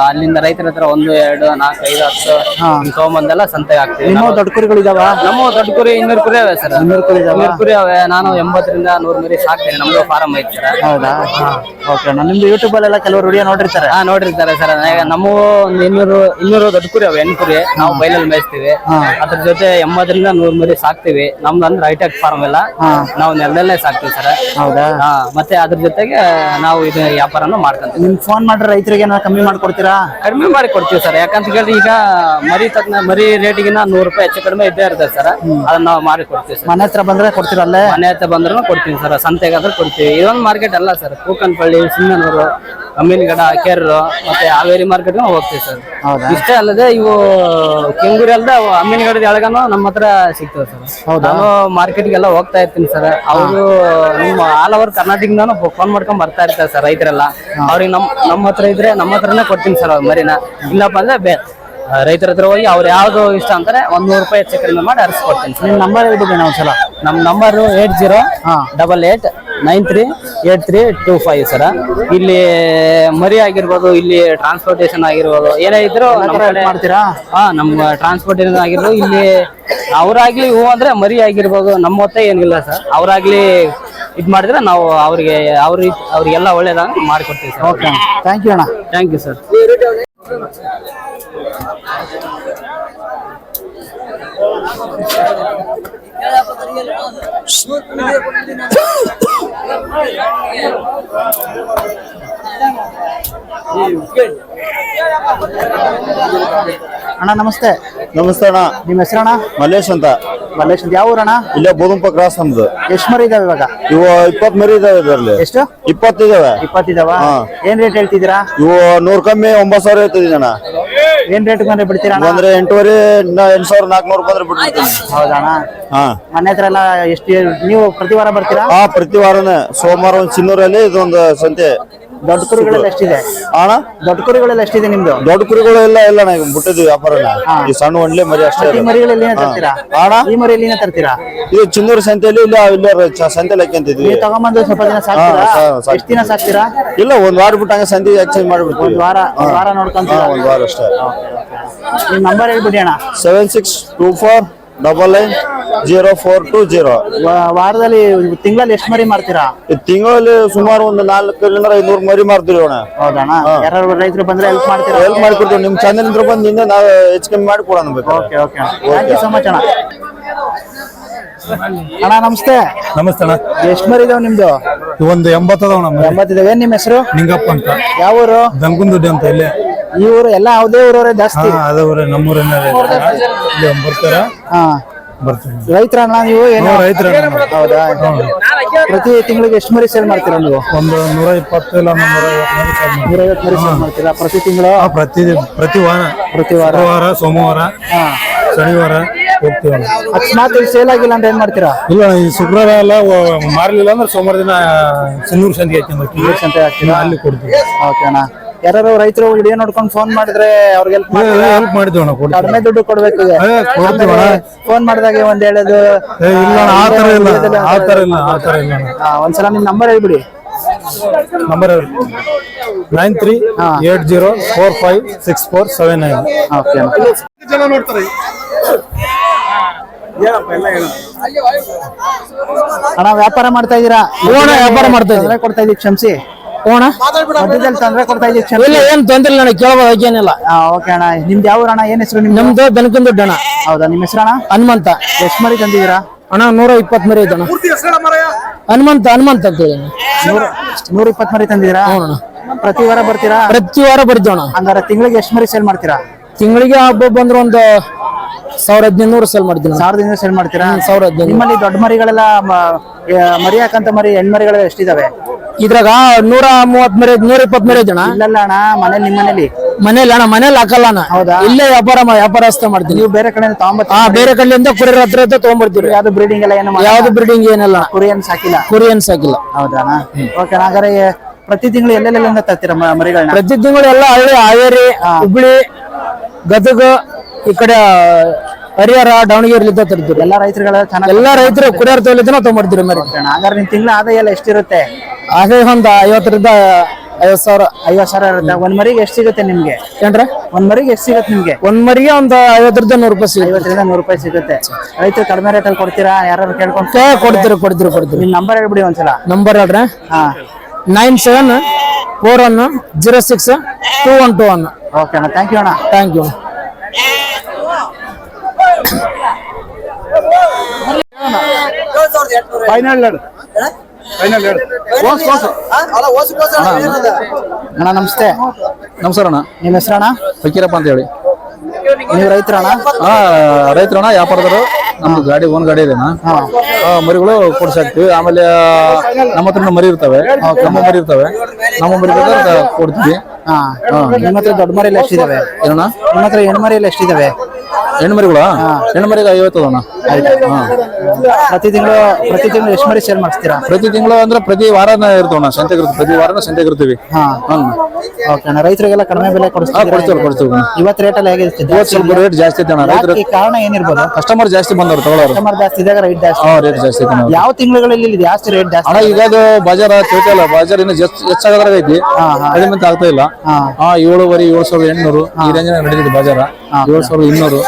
ಅಲ್ಲಿಂದ ರೈತರ ಹತ್ರ ಒಂದು ಎರಡು ನಾಲ್ಕು ಐದು ಹತ್ತು ಹಿಂಗ್ ಸಂತೆ ಸಂತೆಗೆ ಹಾಕ್ತೀವಿ. ನಿಮ್ಮ ದೊಡ್ಡ ಕುರಿಗಳಿದಾವ ನಮ್ಮ ದೊಡ್ಡ ಕುರಿ ಇನ್ನೂರು ಕುರಿ ಅವೆ ಸರ್. ಇನ್ನೂರು ಕುರಿ ಇದಾವ? ಇನ್ನೂರು ಕುರಿ ಅವೆ ನಾನು ಎಂಬತ್ತರಿಂದ ನೂರು ಮರಿ ಸಾಕ್ತೇನೆ. ನಮ್ದು ಫಾರಂ ಐತೆ ಸರ್. ಹೌದಾ? ಓಕೆ ನಿಮ್ದು ಯೂಟ್ಯೂಬ್ ಅಲ್ಲೆಲ್ಲ ಕೆಲವರು ವಿಡಿಯೋ ನೋಡಿರ್ತಾರೆ. ಹಾ ನೋಡಿರ್ತಾರೆ ಸರ್. ನಮ್ಮ ಒಂದು ಇನ್ನೂರು ಇನ್ನೂರು ದೊಡ್ಡ ಕುರಿ ಅವೆ ಹೆಣ್ಣು ಕುರಿ. ನಾವು ಬೈಲಲ್ಲಿ ಮೇಯಿಸ್ತೀವಿ. ಅದ್ರ ಜೊತೆ ಎಂಬತ್ತರಿಂದ ನೂರ್ ಮರಿ ಸಾಕ್ತಿವಿ. ನಮ್ದು ಅಂದ್ರೆ ಹೈಟೆಕ್ ಫಾರ್ಮ್ ಎಲ್ಲ. ನಾವು ನೆಲದಲ್ಲೇ ಸಾಕ್ತಿವಿ ಸರ್. ಹೌದಾ? ಮತ್ತೆ ಅದ್ರ ಜೊತೆಗೆ ನಾವು ಇದು ವ್ಯಾಪಾರನು ಮಾಡ್ಕೊಂತೀವಿ. ನಿಮ್ ಫೋನ್ ಮಾಡ್ರೆ ರೈತರಿಗೆ ಏನಾದ್ರು ಕಮ್ಮಿ ಮಾಡ್ಕೊಡ್ತೀರಾ? ಕಡಿಮೆ ಮಾಡಿ ಕೊಡ್ತೀವಿ ಸರ್. ಯಾಕಂತ ಕೇಳಿದ್ರೆ ಈಗ ಮರಿ ತಕ್ಕ ಮರಿ ರೇಟಿಗಿನ ನೂರು ರೂಪಾಯಿ ಹೆಚ್ಚು ಕಡಿಮೆ ಇದ್ದೇ ಇರ್ತದೆ ಸರ್. ಅದನ್ನ ನಾವು ಮಾರಿ ಕೊಡ್ತೀವಿ ಸರ್. ಮನೆ ಹತ್ರ ಬಂದ್ರೆ ಕೊಡ್ತೀರಲ್ಲ ಮನೆ ಹತ್ರ ಬಂದ್ರೂ ಕೊಡ್ತೀವಿ ಸರ್. ಸಂತೆಗಾದ್ರೂ ಕೊಡ್ತೀವಿ. ಇದೊಂದು ಮಾರ್ಕೆಟ್ ಅಲ್ಲ ಸರ್. ಕೂಕನಪಳ್ಳಿ ಸಿಂಗನೂರು ಅಮೀನ್ಗಡ ಕೇರಳು ಮತ್ತೆ ಹಾವೇರಿ ಮಾರ್ಕೆಟ್ ಹೋಗ್ತೀವಿ ಸರ್. ಹೌದಾ? ಇಷ್ಟೇ ಅಲ್ಲದೆ ಇವು ಕೆಂಗೂರಿ ಅಲ್ಲದೆ ಅಮೀನ್ಗಡದ ಎಳಗನು ನಮ್ಮ ಹತ್ರ ಸಿಗ್ತವೆ ಸರ್. ನಾನು ಮಾರ್ಕೆಟ್ಗೆಲ್ಲ ಹೋಗ್ತಾ ಇರ್ತೀನಿ ಸರ್. ಅವರು ನಿಮ್ಮ ಆಲ್ ಓವರ್ ಕರ್ನಾಟಕದಿಂದಾನು ಫೋನ್ ಮಾಡ್ಕೊಂಡ್ ಬರ್ತಾ ಇರ್ತಾರೆ ಸರ್ ರೈತರೆಲ್ಲ. ಅವ್ರಿಗೆ ನಮ್ ನಮ್ಮ ಹತ್ರ ಇದ್ರೆ ನಮ್ಮ ಹತ್ರನೇ ಕೊಡ್ತೀನಿ ಸರ್ ಅವ್ರ ಮರಿನ. ಇಲ್ಲಪ್ಪ ಅಂದ್ರೆ ಬೇ ರೈತರ ಹತ್ರ ಹೋಗಿ ಅವ್ರು ಯಾವ್ದು ಇಷ್ಟ ಅಂತಾರೆ ಒಂದ್ ನೂರು ರೂಪಾಯಿ ಹೆಚ್ಚು ಕಡಿಮೆ ಮಾಡಿ ಅರಿಸ್ಕೊಡ್ತೀನಿ ಸರ್. ನಂಬರ್ ಹೇಳ್ಬಿಡಿ ಒಂದ್ಸಲ. ನಮ್ number eight zero double eight nine three eight three two five sir. ಇಲ್ಲಿ ಮರಿ ಆಗಿರ್ಬೋದು ಇಲ್ಲಿ ಟ್ರಾನ್ಸ್ಪೋರ್ಟೇಷನ್ ಆಗಿರ್ಬೋದು ಏನೇ ಇದ್ರು ನಮ್ಮ ಕಡೆ ಮಾಡ್ತೀರಾ? ಹಾ ನಮ್ಮ ಟ್ರಾನ್ಸ್ಪೋರ್ಟೇಷನ್ ಆಗಿರ್ಬೋದು ಇಲ್ಲಿ ಅವರಾಗ್ಲಿ ಹೂ ಅಂದ್ರೆ ಮರಿ ಆಗಿರ್ಬೋದು ನಮ್ಮ ಹೊತ್ತೆ ಏನಿಲ್ಲ ಸರ್. ಅವರಾಗ್ಲಿ ಇದ್ ಮಾಡಿದ್ರೆ ನಾವು ಅವ್ರಿಗೆ ಅವ್ರಿಗೆ ಅವ್ರಿಗೆಲ್ಲ ಒಳ್ಳೇದಾಗ ಮಾಡಿಕೊಡ್ತೀವಿ ಸರ್. ಓಕೆ ಥ್ಯಾಂಕ್ ಯು ಅಣ್ಣ. ಥ್ಯಾಂಕ್ ಯು ಸರ್ ಅಣ್ಣ ನಮಸ್ತೆ. ನಮಸ್ತೆ ಅಣ್ಣ. ನಿಮ್ಮ ಹೆಸರಣ್ಣ? ಮಲ್ಲೇಶ್ ಅಂತ. ಮಲ್ಲೇಶ್ ಅಂತ. ಯಾವ ಊರಣ್ಣ? ಇಲ್ಲೇ ಬೋಧಂಪ ಕ್ರಾಸ್ ನಮ್ದು. ಎಷ್ಟು ಮರಿ ಇದಾವೆ ಇವಾಗ? ಇವು ಇಪ್ಪತ್ ಮರಿ ಇದಾವೆ ಇದರಲ್ಲಿ. ಎಷ್ಟು? ಇಪ್ಪತ್ತಿದಾವೆ ಇಪ್ಪತ್ತಿದಾವ ಏನ್ ರೇಟ್ ಹೇಳ್ತಿದ್ದೀರಾ? ಇವು ನೂರ್ ಕಮ್ಮಿ ಒಂಬತ್ ಸಾವಿರ ಇರ್ತದೆ ಅಣ್ಣ. ಏನ್ ರೇಟ್ ಬಂದ್ರೆ ಬಿಡ್ತೀರಾ ಅಣ್ಣ? ಬಂದ್ರೆ ಎಂಟೂವರೆ ಎಂಟು ಸಾವಿರ ನಾಲ್ಕುನೂರು ಬಂದ್ರೆ ಬಿಡ್ತೀನಿ ಹೌದಾ ಅಣ್ಣ? ಹಾ. ಮನೆ ಹತ್ರ ಎಲ್ಲ ಎಷ್ಟು ನೀವು ಪ್ರತಿ ವಾರ ಬರ್ತೀರಾ? ಹಾ ಪ್ರತಿ ವಾರನೇ. ಸೋಮವಾರ ಒಂದು ಚಿನ್ನೂರಲ್ಲಿ ಇದೊಂದು ಸಂತೆ. ದೊಡ್ಡ ಕುರಿಗಳೆಲ್ಲ ಎಷ್ಟಿದೆ? ಅಣ್ಣ? ದೊಡ್ಡ ಕುರಿಗಳೆಲ್ಲ ಎಷ್ಟಿದೆ ನಿಮ್ದು? ದೊಡ್ಡ ಕುರಿಗಳೆಲ್ಲ ಎಲ್ಲ ಇಲ್ಲ ನಾ ಈಗ ಬಿಟ್ಟಿದ್ವಿ ವ್ಯಾಪಾರನ. ಈ ಸಣ್ಣ ಒಂಡ್ಲೆ ಮರಿ ಅಷ್ಟೇ ಈ ಮರಿಗಳಲ್ಲಿ ತರ್ತೀರಾ? ಅಣ್ಣ? ಈ ಮರಿಯಲ್ಲಿ ತರ್ತೀರಾ? ಇದು ಚಿನ್ನೂರು ಸಂತೆಯಲ್ಲಿ ಇಲ್ಲ ಇಲ್ಲ ಸಂತೆಲಿ ಹಾಕ್ಯಂತಿದ್ವಿ ನೀವು ತಗೊಂಬಂದು ಸ್ವಲ್ಪ ದಿನ ಸಾಕ್ತೀರಾ? ಎಷ್ಟು ದಿನ ಸಾಕ್ತೀರಾ? ಇಲ್ಲ ಒಂದ್ ವಾರ ಬಿಟ್ಟು ಹಂಗೆ ಸಂತೆ ಎಕ್ಸ್ಚೇಂಜ್ ಮಾಡ್ಬಿಡ್ತೀವಿ. ಒಂದ್ ವಾರ ಒಂದ್ ವಾರ ನೋಡ್ಕೊಂತೀರಾ? ಒಂದ್ ವಾರ ಅಷ್ಟೇ. ನಿಮ್ ನಂಬರ್ ಹೇಳ್ಬಿಡಿ ಅಣ್ಣ. Seven six two four double nine zero four two zero ವಾ- ವಾರದಲ್ಲಿ ತಿಂಗಳಲ್ಲಿ ಎಷ್ಟು ಮರಿ ಮಾಡ್ತೀರಾ ತಿಂಗಳಲ್ಲಿ ಸುಮಾರು ಒಂದು ನಾಲ್ಕರಿಂದ ಐನೂರು ಮರಿ ಮಾರ್ತೀವಿ ಅಣ್ಣ. ಹೌದಣ್ಣ? ಯಾರು ರೈತರು ಬಂದ್ರೆ ಹೆಲ್ಪ್ ಮಾಡ್ತೀರಾ? ಹೆಲ್ಪ್ ಮಾಡ್ಕೊಡ್ತೀವಿ. ನಿಮ್ ಚಾನಲ್ ಬಂದು ನಿನ್ನೆ ನಾವು ಹೆಚ್ಚು ಕಮ್ಮಿ ಮಾಡಿ ಕೊಡೋಣ ಬೇಕು okay okay. Thank you so much ಅಣ್ಣ. ಅಣ್ಣ ನಮಸ್ತೆ. ನಮಸ್ತೆ ಅಣ್ಣ. ಎಷ್ಟು ಮರಿ ಇದಾವ ನಿಮ್ದು? ಒಂದು ಎಂಬತ್ತದ ಅಣ್ಣ ಎಂಬತ್ತಿದಾವೆ ಏನ್ ನಿಮ್ಮ ಹೆಸರು? ನಿಂಗಪ್ಪ ಅಂತ. ಯಾವ ಊರು ದಂಗುಂದುಡ್ಡಿ ಅಂತ ಇಲ್ಲಿ. ಈ ಊರು ಎಲ್ಲ ಯಾವುದೇ ಊರವರೇ ಜಾಸ್ತಿ. ಹಾ ಅದವ್ರೆ ನಮ್ಮೂರನ್ನ ಇಲ್ಲಿ ಬರ್ತಾರ? ಹಾ. ಬರ್ತೀವಿ ರೈತರಣ್ಣ ನೀವು ಏನು ರೈತರ ಹೌದಾ? ಪ್ರತಿ ತಿಂಗಳಿಗೆ ಎಷ್ಟು ಮರಿ ಸೇಲ್ ಮಾಡ್ತೀರಾ ನೀವು? ಒಂದು ನೂರ ಇಪ್ಪತ್ತು ಇಲ್ಲ ನೂರ ಐವತ್ತು ಮರಿ ಸೇಲ್ ಮಾಡ್ತೀರಾ ಪ್ರತಿ ತಿಂಗಳು? ಪ್ರತಿ ಪ್ರತಿ ವಾರ. ಪ್ರತಿ ವಾರ. ವಾರ ಸೋಮವಾರ ಹಾ. ಶನಿವಾರ ಹೋಗ್ತೀವಿ ಅಣ್ಣ. ಅಕಸ್ಮಾತ್ ಸೇಲ್ ಆಗಿಲ್ಲ ಅಂದ್ರೆ ಏನ್ ಮಾಡ್ತೀರಾ? ಇಲ್ಲ ಈ ಶುಕ್ರವಾರ ಎಲ್ಲ ಮಾರ್ಲಿಲ್ಲ ಅಂದ್ರೆ ಸೋಮವಾರ ದಿನ ಸಿನ್ನೂರು ಸಂಧಿಗೆ ಅಂತ ಸಂತೆ ಹಾಕ್ತೀರಾ? ಅಲ್ಲಿ ಕೊಡ್ತೀವಿ. ಓಕೆನಾ ಅಣ್ಣ. ಯಾರು ರೈತರು ವಿಡಿಯೋ ನೋಡ್ಕೊಂಡು ಫೋನ್ ಮಾಡಿದ್ರೆ ಅವ್ರಿಗೆ ಹೆಲ್ಪ್ ಮಾಡಿ ಹೆಲ್ಪ್ ಮಾಡಿದ್ವಿ ಅಣ್ಣ ಕೊಡ್ತೀವಿ. ಕಡಿಮೆ ದುಡ್ಡು ಕೊಡ್ಬೇಕು ಏ, ಕೊಡ್ತೀವಿ ಅಣ್ಣ. ಫೋನ್ ಮಾಡಿದಾಗ ಒಂದ್ ಹೇಳೋದು ಏ, ಇಲ್ಲ ಅಣ್ಣ, ಆ ಥರ ಇಲ್ಲ ಆ ಥರ ಇಲ್ಲ ಆ ಥರ ಇಲ್ಲ ಅಣ್ಣ. ಆ, ಒಂದ್ಸಲ ನಿಮ್ ನಂಬರ್ ಹೇಳ್ಬಿಡಿ. Number nine three eight zero four five six four seven nine okay ಜನ ನೋಡ್ತಾರೆ ಅಣ್ಣ. ವ್ಯಾಪಾರ ಮಾಡ್ತಾ ಇದೀರಾ ವ್ಯಾಪಾರ ಮಾಡ್ತಾ ಇದ್ರೆ ಕೊಡ್ತಾ ಇದೀವಿ ಕ್ಷಮಿಸಿ. ಓಣ ಮಧ್ಯದಲ್ಲಿ ತೊಂದರೆ ಕೊಡ್ತಾ ಇದೀವಿ ಇಲ್ಲ ಏನ್ ತೊಂದ್ರೆ ಇಲ್ಲ ಅಣ್ಣ ಕೇಳಬಹುದು ಏನಿಲ್ಲ ಓಕೆ ಅಣ್ಣ ನಿಮ್ದು ಯಾವ ಅಣ್ಣ? ಏನ್ ಹೆಸರು ನಿಮ್ದು? ನಮ್ದು ಬೆನಕನ್ ದುಡ್ಡು ಅಣ್ಣ. ಹೌದಾ ನಿಮ್ಮ ಹೆಸರು ಅಣ್ಣ? ಹನುಮಂತ. ಎಷ್ಟು ಮರಿ ತಂದಿದ್ದೀರಾ? ಅಣ್ಣ ನೂರ ಇಪ್ಪತ್ ಮರಿ ಐತಣ್ಣ ಹನುಮಂತ ಹನುಮಂತ ಅಂತ ಹೇಳಿ ನೂರ ನೂರ ಇಪ್ಪತ್ತು ಮರಿ ತಂದಿದ್ದೀರಾ? ಪ್ರತಿ ವಾರ ಬರ್ತೀರಾ? ಪ್ರತಿ ವಾರ ಬರ್ತೀವಿ ಅಣ್ಣ. ಹಂಗಾರೆ ತಿಂಗಳಿಗೆ ಎಷ್ಟು ಮರಿ ಸೇಲ್ ಮಾಡ್ತೀರಾ? ತಿಂಗಳಿಗೆ ಹಬ್ಬ ಬಂದ್ರೆ ಒಂದು ಸಾವಿರ ಹದಿನೈದು ಸೇಲ್ ಮಾಡ್ತೀನಿ ಸಾವಿರದ ಸಾವಿರದಿಂದ ಸೇಲ್ ಮಾಡ್ತೀರಾ? ಸಾವಿರ ಹದಿನೈದು ನಿಮ್ಮಲ್ಲಿ ದೊಡ್ಡ ಮರಿಗಳೆಲ್ಲ ಮರಿಯಾಕಂತ ಆ, ಮರಿ ಹಾಕಂತ ಮರಿ ಹೆಣ್ಮರಿಗಳೆಲ್ಲ ಎಷ್ಟಿದಾವೆ? ಇದ್ರಾಗ ನೂರ ಮೂವತ್ ಮೇರೆ ನೂರ ಇಪ್ಪತ್ ಮೇರೆ ಜನ? ಇಲ್ಲಲ್ಲ ಅಣ್ಣ ಮನೇಲಿ ನಿಮ್ಮ ಮನೇಲಿ. ಮನೇಲಿ ಅಣ್ಣ ಮನೇಲಿ ಹಾಕಲ್ಲ ಅಣ್ಣ. ಹೌದಾ? ಇಲ್ಲೇ ವ್ಯಾಪಾರ ವ್ಯಾಪಾರಸ್ಥ ಮಾಡ್ತೀನಿ. ನೀವು ಬೇರೆ ಕಡೆಯಿಂದ ಹಾ ಆ ಬೇರೆ ಕಡೆಯಿಂದ ಕುರಿಯರ್ ಹತ್ರ ಹತ್ರ ತಗೊಂಡ್ಬರ್ತೀವಿ ಯಾವ್ದು ಬ್ರೀಡಿಂಗ್ ಎಲ್ಲ ಏನು ಯಾವ್ದು ಬ್ರೀಡಿಂಗ್ ಏನಿಲ್ಲ. ಕುರಿಯನ್ ಸಾಕಿಲ್ಲ. ಕುರಿಯನ್ ಸಾಕಿಲ್ಲ. ಹೌದಾ ಓಕೆ ಹಾಗಾದ್ರೆ ಪ್ರತಿ ತಿಂಗಳು ಎಲ್ಲೆಲ್ಲಿಂದ ತರ್ತೀರಾ ಮ- ಮರಿಗಳನ್ನ ಪ್ರತಿ ತಿಂಗಳು ಎಲ್ಲ ಹಳ್ಳಿ ಹಾವೇರಿ ಹುಬ್ಳಿ ಗದಗ ಈ ಕಡೆ ಹರಿಹರ ದಾವಣಗೆರೆಲಿದ್ದ ತರ್ತೀವಿ ಎಲ್ಲಾ ರೈತರುಗಳೆಲ್ಲ ಚೆನ್ನಾಗಿ ಎಲ್ಲಾ ರೈತರು ಕುರಿಯರ್ ತಗೊಳಿದ್ರೆ ತಗೊಂಡ್ಬರ್ತೀವಿ ಮರಿ. ಹಾಗಾದ್ರೆ ನಿಮ್ ತಿಂಗಳ ಆದಾಯ ಎಲ್ಲ ಎಷ್ಟಿರುತ್ತೆ? ಆದಾಯ ಒಂದ್ ಐವತ್ತರಿಂದ ಐವತ್ ಸಾವಿರ. ಐವತ್ ಸಾವಿರ ಇರುತ್ತೆ. ಒಂದ್ ಮರಿಗೆ ಎಷ್ಟು ಸಿಗುತ್ತೆ ನಿಮ್ಗೆ? ಏನ್ರ? ಒಂದ್ ಮರಿಗೆ ಎಷ್ಟು ಸಿಗುತ್ತೆ ನಿಮ್ಗೆ? ಒಂದ್ ಮರಿಗೆ ಒಂದ್ ಐವತ್ತರಿಂದ ನೂರು ರೂಪಾಯಿ ಸಿಗುತ್ತೆ. ಐವತ್ತರಿಂದ ನೂರು ರೂಪಾಯಿ ಸಿಗುತ್ತೆ. ರೈತರು ಕಡಿಮೆ ರೇಟಲ್ಲಿ ಕೊಡ್ತೀರಾ? ಯಾರು ಕೇಳ್ಕೊಂಡು ಕೊಡ್ತೀರಿ? ಕೊಡ್ತೀರಿ ಕೊಡ್ತೀರಿ ನಿಮ್ ನಂಬರ್ ಹೇಳ್ಬಿಡಿ ಒಂದ್ಸಲ. ನಂಬರ್ ಹೇಳ್ರಿ. ಹಾ. Nine seven four one zero six two one two one okay ಅಣ್ಣ. ಥ್ಯಾಂಕ್ ಯು ಅಣ್ಣ. ಥ್ಯಾಂಕ್ ಯು ಫೈನಲ್ ಫೈನಲ್ ಅಣ್ಣ ನಮಸ್ತೆ. ನಮಸ್ಕಾರ ಅಣ್ಣ. ನಿಮ್ಮ ಹೆಸರಣ್ಣ ಫಕೀರಪ್ಪ ಅಂತ ಹೇಳಿ. ನೀವು ರೈತರಣ್ಣ ಹಾ ರೈತರಣ್ಣ ವ್ಯಾಪಾರದರು ನಮ್ದು ಗಾಡಿ ಓನ್ ಗಾಡಿ ಇದೆ ಅಣ್ಣ. ಮರಿಗಳು ಕೊಡ್ಸಾಕ್ತಿವಿ. ಆಮೇಲೆ ನಮ್ಮ ಹತ್ರ ಮರಿ ಇರ್ತವೆ. ನಮ್ಮ ಮರಿ ಇರ್ತವೆ. ನಮ್ಮ ಮರಿ ಬೇಕಾದ್ರೆ ಕೊಡ್ತೀವಿ. ಹಾ. ನಿಮ್ಮ ಹತ್ರ ದೊಡ್ಡ ಮರಿಯಲ್ಲಿ ಎಷ್ಟಿದಾವೆ? ಏನಣ್ಣ? ನಿಮ್ಮ ಹತ್ರ ಹೆಣ್ಮರಿ ಎಲ್ಲ ಎಷ್ಟಿದಾವೆ? ಹೆಣ್ಣು ಹೆಣ್ಮರಿಗೆ ಐವತ್ತು ಅಣ್ಣ ಹಾ. ಪ್ರತಿ ತಿಂಗಳು ಪ್ರತಿ ತಿಂಗಳು ಎಷ್ಟು ಮರಿ ಸೇಲ್ ಮಾಡಿಸ್ತೀರಾ? ಪ್ರತಿ ತಿಂಗಳು ಅಂದ್ರೆ ಪ್ರತಿ ವಾರನ ಇರ್ತವಣ್ಣ ಸಂತೆ ಪ್ರತಿ ವಾರನ ಸಂತೆಗೆ ಇರ್ತೀವಿ. ಓಕೆ ಅಣ್ಣ. ರೈತರಿಗೆಲ್ಲ ಕಡಿಮೆ ಬೆಲೆ ಕೊಡಿಸ್ತೀವಿ ಕೊಡ್ತೀವಿ ಕೊಡ್ತೀವಿ ಇವತ್ತು ರೇಟಲ್ಲಿ ಹೇಗೆ ಇವತ್ತು ಸ್ವಲ್ಪ ರೇಟ್ ಜಾಸ್ತಿ ಐತೆ ಅಣ್ಣ. ರೈತರು ಕಾರಣ ಏನಿರ್ಬೋದು? ಕಸ್ಟಮರ್ ಜಾಸ್ತಿ ಬಂದವ್ರು ತಗೊಳ್ಳೋರು ಕಸ್ಟಮರ್ ಜಾಸ್ತಿ ಇದಾಗ ರೇಟ್ ಜಾಸ್ತಿ ಹಾಂ ರೇಟ್ ಜಾಸ್ತಿ ಐತೆ ಯಾವ ತಿಂಗಳುಗಳಲ್ಲಿ ಇಲ್ಲಿ ಜಾಸ್ತಿ ರೇಟ್ ಜಾಸ್ತಿ ಅಣ್ಣ ಈಗ ಅದು ಬಜಾರ ತಿಳ್ತಿಲ್ಲ ಬಜಾರ್ ಇನ್ನು ಜಾಸ್ತಿ ಹೆಚ್ಚಾಗದ್ರಾಗ ಐತಿ. ಅಂತ ಆಗ್ತಾ ಇಲ್ಲ. ಹಾಂ. ಏಳುವರೆ ಏಳು ಸಾವಿರದ ಎಂಟ್ನೂರು ಈ ರೇಂಜ್ ನಡೆದಿದೆ ಬಾಜಾರ. ಏಳು ಸಾವಿರದ ಇನ್ನೂರು.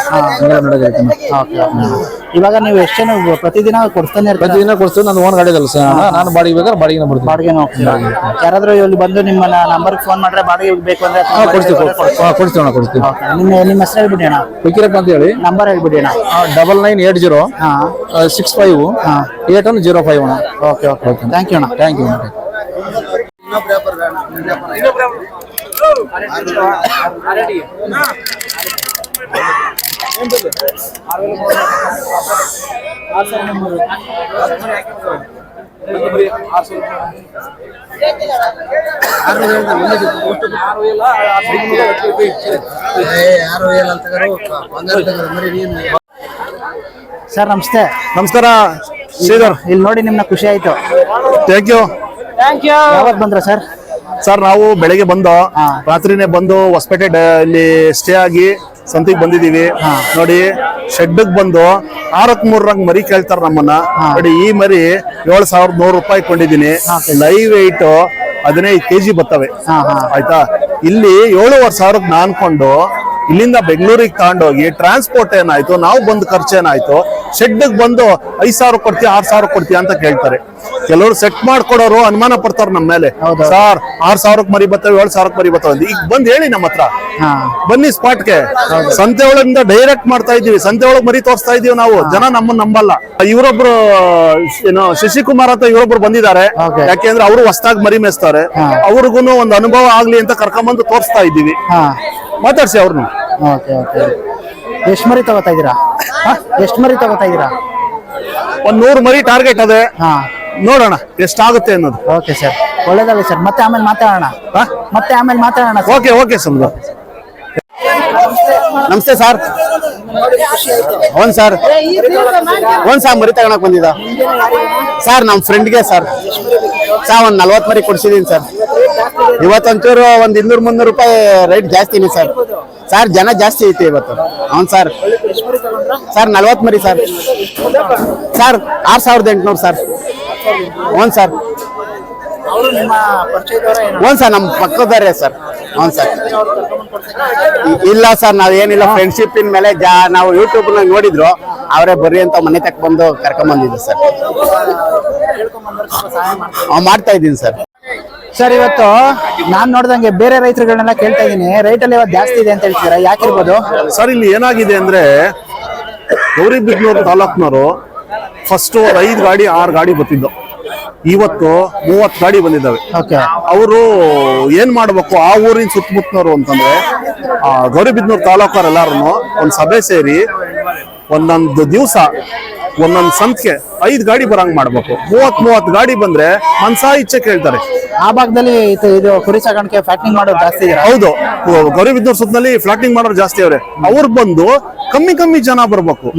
ಇವಾಗ ನೀವು ಎಷ್ಟೇ ಜನ ಪ್ರತಿದಿನ ಕೊಡ್ತಾನೆ ಇರ್ತೀರಾ? ಪ್ರತಿದಿನ ಕೊಡ್ತೀವಿ ನಾನು ಓನ್ ಗಾಡಿ ಇದಲ್ಲ ಸರ್ ನಾನು ಬಾಡಿಗೆ ಬೇಕಾದ್ರೆ ಬಾಡಿಗೆ ಬಿಡ್ತೀನಿ ಬಾಡಿಗೆ ಹೋಗ್ತೀರಾ? ಯಾರಾದ್ರೂ ಇಲ್ಲಿ ಬಂದು ನಿಮ್ಮ ನಂಬರ್ ಫೋನ್ ಮಾಡ್ರೆ ಬಾಡಿಗೆ ಬೇಕು ಅಂದ್ರೆ ಹಾ ಕೊಡ್ತೀವಿ ಹಾ ಕೊಡ್ತೀವಿ ಅಣ್ಣ ಕೊಡ್ತೀವಿ Okay. ನಿಮ್ಮ ನಿಮ್ಮ ಹೆಸರು ಹೇಳ್ಬಿಡಿ ಅಣ್ಣ. ಫಕೀರಪ್ಪ ಅಂತ ಹೇಳಿ. ನಂಬರ್ ಹೇಳ್ಬಿಡಿ ಅಣ್ಣ. ಡಬಲ್ ನೈನ್ ಏಟ್ ಜೀರೋ ಹಾ. Six five eight one zero five ಅಣ್ಣ. Okay okay. Okay. Thank you ಅಣ್ಣ. ಥ್ಯಾಂಕ್ ಯು ಸರ್ ನಮಸ್ತೆ. ನಮಸ್ಕಾರ. ಶ್ರೀಧರ್. ಇಲ್ಲಿ ನೋಡಿ ನಿಮ್ನ ಖುಷಿ ಆಯ್ತು. ಥ್ಯಾಂಕ್ ಯು ಥ್ಯಾಂಕ್ ಯು ಯಾವಾಗ ಬಂದ್ರ ಸರ್? ಸರ್ ನಾವು ಬೆಳಗ್ಗೆ ಬಂದು ರಾತ್ರಿನೇ ಬಂದು ಹೊಸಪೇಟೆ ಡ- ಇಲ್ಲಿ ಸ್ಟೇ ಆಗಿ ಸಂತಿಗೆ ಬಂದಿದೀವಿ ನೋಡಿ ಶೆಡ್ ಬಂದು ಆರಕ್ ರಂಗ್ ಮರಿ ಕೇಳ್ತಾರ ನಮ್ಮನ್ನ. ನೋಡಿ ಈ ಮರಿ ಏಳ್ ಸಾವಿರದ ನೂರು ರೂಪಾಯಿ ಕೊಂಡಿದೀನಿ. ಲೈವ್ ವೆಯ್ಟ್ ಹದಿನೈದು ಕೆಜಿ ಬರ್ತವೆ ಆಯ್ತಾ? ಇಲ್ಲಿ ಏಳುವರೆ ಸಾವಿರದ ನಾನ್ಕೊಂಡು ಇಲ್ಲಿಂದ ಬೆಂಗಳೂರಿಗೆ ತಗೊಂಡೋಗಿ ಟ್ರಾನ್ಸ್ಪೋರ್ಟ್ ಏನಾಯ್ತು? ನಾವು ಬಂದು ಖರ್ಚು ಏನಾಯ್ತು? ಶೆಡ್ ಬಂದು ಐದ್ ಸಾವಿರ ಕೊಡ್ತೀಯ ಆರ್ ಸಾವಿರ ಕೊಡ್ತೀಯ ಅಂತ ಕೇಳ್ತಾರೆ. ಕೆಲವರು ಸೆಟ್ ಮಾಡ್ಕೊಡೋರು ಅನುಮಾನ ಪಡ್ತಾರ ನಮ್ಮ ಮೇಲೆ. ಸರ್ ಆರ್ ಸಾವಿರಕ್ಕೆ ಮರಿ ಬರ್ತವೆ ಏಳು ಸಾವಿರಕ್ಕೆ ಮರಿ ಬರ್ತವೆ ಈಗ ಬಂದ್ ಹೇಳಿ ನಮ್ಮ ಹತ್ರ. ಬನ್ನಿ ಸ್ಪಾಟ್ಗೆ ಸಂತೆ ಒಳಗಿಂದ ಡೈರೆಕ್ಟ್ ಮಾಡ್ತಾ ಇದೀವಿ ಸಂತೆ ಒಳಗ್ ಮರಿ ತೋರಿಸ್ತಾ ಇದೀವಿ ನಾವು. ಜನ ನಮ್ಮನ್ನ ನಂಬಲ್ಲ. ಇವರೊಬ್ರು ಏನು ಶಶಿಕುಮಾರ್ ಅಂತ ಇವರೊಬ್ರು ಬಂದಿದ್ದಾರೆ. ಯಾಕೆಂದ್ರೆ ಅವರು ಹೊಸದಾಗಿ ಮರಿ ಮೇಯಿಸ್ತಾರೆ. ಅವ್ರಿಗೂ ಒಂದು ಅನುಭವ ಆಗ್ಲಿ ಅಂತ ಕರ್ಕೊಂಡ್ಬಂದು ತೋರಿಸ್ತಾ ಇದ್ದೀವಿ. ಹಾ. ಮಾತಾಡ್ಸಿ ಅವ್ರನ್ನ ಎಷ್ಟು ಮರಿ ತಗೋತಾ ಇದೀರಾ ಎಷ್ಟು ಮರಿ ತಗೋತಾ ಇದೀರಾ ಒಂದ್ ನೂರು ಮರಿ ಟಾರ್ಗೆಟ್ ಅದೇ. ಹಾ. ನೋಡೋಣ ಎಷ್ಟಾಗುತ್ತೆ ಅನ್ನೋದು. ಓಕೆ ಸರ್ ಒಳ್ಳೇದಲ್ಲ ಸರ್ ಮತ್ತೆ ಆಮೇಲೆ ಮಾತಾಡೋಣ. ಮತ್ತೆ ಆಮೇಲೆ ಮಾತಾಡೋಣ ಓಕೆ ಓಕೆ ಸಮುದ್ರ ನಮಸ್ತೆ ಸರ್. ಒಂದ್ ಸರ್. ಒಂದ್ ಸರ್ ಮರಿ ತಗೋಣಕ್ ಬಂದಿದ್ದ. ಸರ್ ನಮ್ಮ ಫ್ರೆಂಡ್ಗೆ ಸರ್. ಸರ್ ಒಂದ್ ನಲ್ವತ್ತು ಮರಿ ಕೊಡ್ಸಿದೀನಿ ಸರ್. ಇವತ್ತೊಂಚೂರು ಒಂದ್ ಇನ್ನೂರು ಮುನ್ನೂರು ರೂಪಾಯಿ ರೇಟ್ ಜಾಸ್ತಿ ಸರ್. ಸರ್ ಜನ ಜಾಸ್ತಿ ಐತೆ ಇವತ್ತು. ಅವ್ನ್ ಸರ್. ಸರ್ ನಲ್ವತ್ತು ಮರಿ ಸರ್. ಸರ್ ಆರು ಸಾವಿರದ ಎಂಟುನೂರು ಸರ್. ಹ್ಞೂ ಸರ್. ಅವರು ನಿಮ್ಮ ಪರಿಚಯದವರ ಏನು? ಹ್ಞೂ ಸರ್ ನಮ್ಮ ಪಕ್ಕದವರೇ ಸರ್. ಹ್ಞೂ ಸರ್. ಇಲ್ಲ ಸರ್ ನಾವೇನಿಲ್ಲ. ಫ್ರೆಂಡ್ಶಿಪ್ ಇನ್ ಮೇಲೆ ಜಾ ನಾವು ಯೂಟ್ಯೂಬ್ ನೋಡಿದ್ರು. ಅವರೇ ಬರ್ರಿ ಅಂತ ಮನೆ ತಕ್ಕ ಬಂದು ಕರ್ಕೊಂಡ್ ಬಂದಿದ್ರು ಸರ್. ಮಾಡ್ತಾ ಇದ್ದೀನಿ ಸರ್. ಸರ್ ಇವತ್ತು ನಾನ್ ನೋಡ್ದಂಗೆ ಬೇರೆ ರೈತರುಗಳನ್ನೆಲ್ಲ ಕೇಳ್ತಾ ಇದೀನಿ ರೈಟ್ ಅಲ್ಲಿ ಇವತ್ತು ಜಾಸ್ತಿ ಇದೆ ಅಂತ ಹೇಳ್ತೀರಾ? ಯಾಕಿರ್ಬೋದು? ಸರ್ ಇಲ್ಲಿ ಏನಾಗಿದೆ ಅಂದ್ರೆ ಗೌರಿಬಿದ್ನೂರು ತಾಲೂಕ್ನವರು ಫಸ್ಟ್ ಒಂದು ಐದು ಗಾಡಿ ಆರು ಗಾಡಿ ಬರ್ತಿದ್ದು ಇವತ್ತು ಮೂವತ್ತು ಗಾಡಿ ಬಂದಿದ್ದಾವೆ. ಓಕೆ. ಅವರು ಏನ್ ಮಾಡ್ಬೇಕು ಆ ಊರಿನ ಸುತ್ತಮುತ್ತನವರು ಅಂತಂದ್ರೆ ಆ ಗೌರಿಬಿದ್ನೂರು ತಾಲೂಕವ್ರು ಎಲ್ಲಾರು ಒಂದ್ ಸಭೆ ಸೇರಿ ಒಂದೊಂದು ದಿವಸ ಒಂದೊಂದು ಸಂಸ್ಥೆ ಐದು ಗಾಡಿ ಬರಂಗ್ ಮಾಡ್ಬೇಕು. ಮೂವತ್ ಮೂವತ್ ಗಾಡಿ ಬಂದ್ರೆ ಮನ್ಸಾ ಇಚ್ಛೆ ಕೇಳ್ತಾರೆ. ಆ ಭಾಗದಲ್ಲಿ ಇದು ಇದು ಕುರಿ ಸಾಕಾಣಿಕೆ ಫ್ಲಾಟಿಂಗ್ ಮಾಡೋದು ಜಾಸ್ತಿ ಇದೆ ಹೌದು. ಗೌರಿಬಿದ್ನೂರ್ ಸುತ್ತಲ್ಲಿ ಫ್ಲಾಟಿಂಗ್ ಮಾಡೋರು ಜಾಸ್ತಿ ಅವ್ರೆ. ಅವ್ರು ಬಂದು ಕಮ್ಮಿ ಕಮ್ಮಿ ಜನ ಬರ್ಬೇಕು.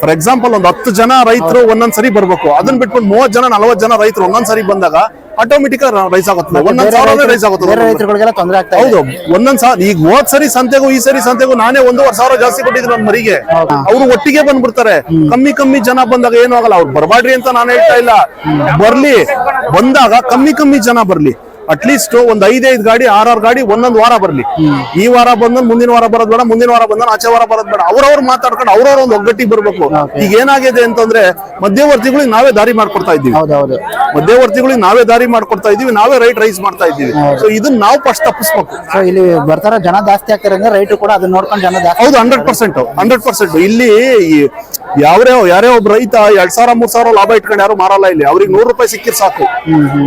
ಫಾರ್ ಎಕ್ಸಾಂಪಲ್ ಒಂದ್ ಹತ್ತು ಜನ ರೈತರು ಒಂದೊಂದ್ ಸರಿ ಬರ್ಬೇಕು. ಅದನ್ನ ಬಿಟ್ಬಿಟ್ಟು ಮೂವತ್ ಜನ ನಲವತ್ ಜನ ರೈತರು ಒಂದೊಂದ್ ಸರಿ ಬಂದಾಗ ಆಟೋಮೆಟಿಕ್ ರೈಸ್ ಆಗುತ್ತೆ. ಒಂದೊಂದ್ ಸಾವಿರ ರೈಸ್ ಆಗುತ್ತೆ. ರೈತರುಗಳಿಗೆಲ್ಲ ತೊಂದರೆ ಆಗ್ತಾ ಹೌದು. ಒಂದೊಂದ್ ಸಾವಿರ ಈಗ ಹೋದ್ ಸರಿ ಸಂತೆಗೂ ಈ ಸರಿ ಸಂತೆಗೂ ನಾನೇ ಒಂದೂವರೆ ಸಾವಿರ ಜಾಸ್ತಿ ಕೊಟ್ಟಿದ್ರು ನನ್ನ ಮರಿಗೆ. ಅವ್ರು ಒಟ್ಟಿಗೆ ಬಂದ್ಬಿಡ್ತಾರೆ. ಕಮ್ಮಿ ಕಮ್ಮಿ ಜನ ಬಂದಾಗ ಏನು ಆಗಲ್ಲ. ಅವ್ರು ಬರಬಾಡ್ರಿ ಅಂತ ನಾನು ಹೇಳ್ತಾ ಇಲ್ಲ. ಬರ್ಲಿ. ಬಂದಾಗ ಕಮ್ಮಿ ಕಮ್ಮಿ ಜನ ಬರ್ಲಿ. ಅಟ್ಲೀಸ್ಟ್ ಒಂದ್ ಐದೈದು ಗಾಡಿ ಆರಾರು ಗಾಡಿ ಒಂದೊಂದು ವಾರ ಬರಲಿ. ಈ ವಾರ ಬಂದ್ ಮುಂದಿನ ವಾರ ಬರೋದ್ ಬೇಡ ಮುಂದಿನ ವಾರ ಬಂದ ಆಚೆ ವಾರ ಬರೋದ್ ಬೇಡ. ಅವ್ರವ್ರು ಮಾತಾಡ್ಕೊಂಡು ಅವ್ರವ್ರ ಒಂದು ಒಗ್ಗಟ್ಟಿಗೆ ಬರ್ಬೇಕು. ಈಗ ಏನಾಗಿದೆ ಅಂತಂದ್ರೆ ಮಧ್ಯವರ್ತಿಗಳಿಗೆ ನಾವೇ ದಾರಿ ಮಾಡ್ಕೊಡ್ತಾ ಇದ್ದೀವಿ. ಹೌದೌದು. ಮಧ್ಯವರ್ತಿಗಳಿಗೆ ನಾವೇ ದಾರಿ ಮಾಡ್ಕೊಡ್ತಾ ಇದೀವಿ ನಾವೇ ರೈಟ್ ರೈಸ್ ಮಾಡ್ತಾ ಇದ್ದೀವಿ. ಸೊ ಇದನ್ನ ನಾವು ಫಸ್ಟ್ ತಪ್ಪಿಸ್ಬೇಕು. ಸೊ ಇಲ್ಲಿ ಬರ್ತಾರ ಜನ ಜಾಸ್ತಿ ಆಗ್ತಾರೆ ಅಂದ್ರೆ ರೈತರು ಕೂಡ ಅದನ್ನ ನೋಡ್ಕೊಂಡು ಜನ ಹೌದು ಹಂಡ್ರೆಡ್ ಪರ್ಸೆಂಟ್ ಹಂಡ್ರೆಡ್ ಪರ್ಸೆಂಟ್ ಇಲ್ಲಿ ಈ ಯಾವ್ರೇ ಯಾರೇ ಒಬ್ಬ ರೈತ ಎರಡ್ ಸಾವಿರ ಮೂರ್ ಸಾವಿರ ಲಾಭ ಇಟ್ಕೊಂಡು ಯಾರು ಮಾರಲ್ಲ ಇಲ್ಲಿ. ಅವ್ರಿಗೆ ನೂರು ರೂಪಾಯಿ ಸಿಕ್ಕಿರ್ ಸಾಕು.